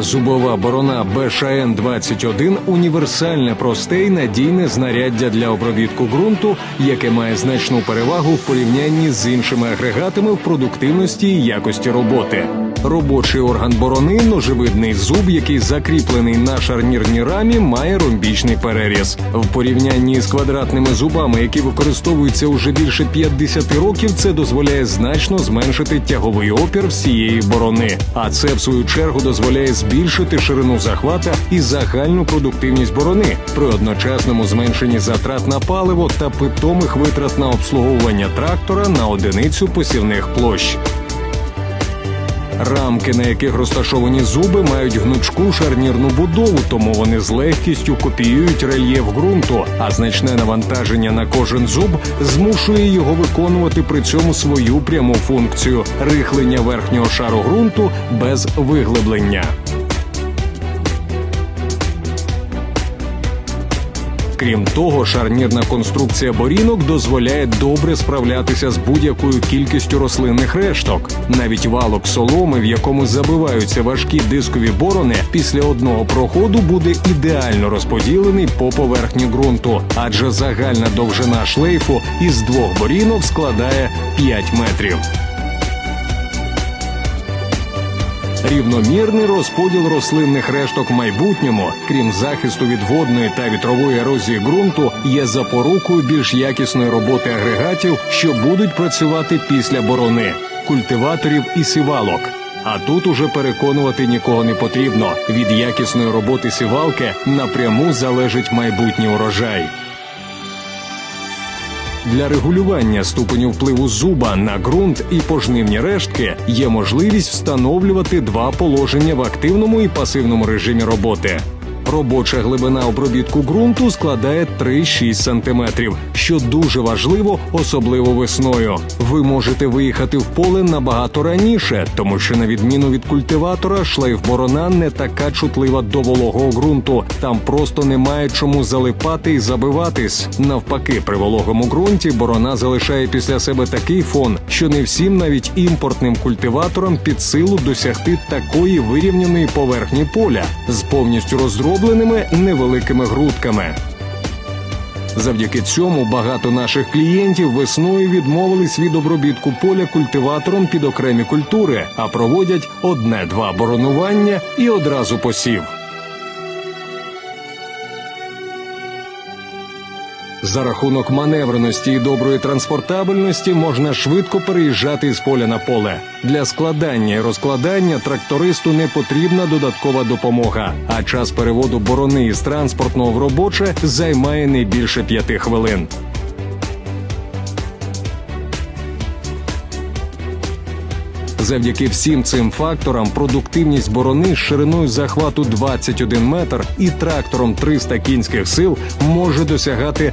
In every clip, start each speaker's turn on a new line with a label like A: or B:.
A: Зубова борона БШН 21 універсальне, просте і надійне знаряддя для обробітку ґрунту, яке має значну перевагу в порівнянні з іншими агрегатами в продуктивності і якості роботи. Робочий орган борони ножевидний зуб, який закріплений на шарнірній рамі, має ромбічний переріз. В порівнянні з квадратними зубами, які використовуються уже більше 50 років, це дозволяє значно зменшити тяговий опір всієї борони. А це в свою чергу дозволяє збільшити ширину захвата і загальну продуктивність борони при одночасному зменшенні затрат на паливо та питомих витрат на обслуговування трактора на одиницю посівних площ. Рамки, на яких розташовані зуби, мають гнучку шарнірну будову, тому вони з легкістю копіюють рельєф ґрунту, а значне навантаження на кожен зуб змушує його виконувати при цьому свою пряму функцію рихлення верхнього шару ґрунту без виглиблення. Крім того, шарнірна конструкція борінок дозволяє добре справлятися з будь-якою кількістю рослинних решток. Навіть валок соломи, в якому забиваються важкі дискові борони, після одного проходу буде ідеально розподілений по поверхні ґрунту, адже загальна довжина шлейфу із двох борінок складає 5 метрів. Рівномірний розподіл рослинних решток в майбутньому, крім захисту від водної та вітрової ерозії ґрунту, є запорукою більш якісної роботи агрегатів, що будуть працювати після борони, культиваторів і сівалок. А тут уже переконувати нікого не потрібно. Від якісної роботи сівалки напряму залежить майбутній урожай. Для регулювання ступеню впливу зуба на ґрунт і пожнивні рештки є можливість встановлювати два положення в активному і пасивному режимі роботи. Робоча глибина обробітку ґрунту складає 3-6 см, що дуже важливо, особливо весною. Ви можете виїхати в поле набагато раніше, тому що, на відміну від культиватора, шлейф борона не така чутлива до вологого ґрунту. Там просто немає чому залипати і забиватись. Навпаки, при вологому ґрунті борона залишає після себе такий фон, що не всім навіть імпортним культиваторам під силу досягти такої вирівняної поверхні поля з повністю роздробленими невеликими грудками. Завдяки цьому багато наших клієнтів весною відмовились від обробітку поля культиватором під окремі культури, а проводять одне-два боронування і одразу посів. За рахунок маневреності і доброї транспортабельності можна швидко переїжджати з поля на поле. Для складання і розкладання трактористу не потрібна додаткова допомога, а час переводу борони із транспортного в робоче займає не більше п'яти хвилин. Завдяки всім цим факторам продуктивність борони з шириною захвату 21 метр і трактором 300 кінських сил може досягати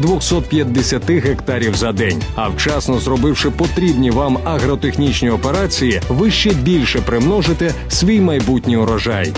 A: 200-250 гектарів за день. А вчасно зробивши потрібні вам агротехнічні операції, ви ще більше примножите свій майбутній урожай.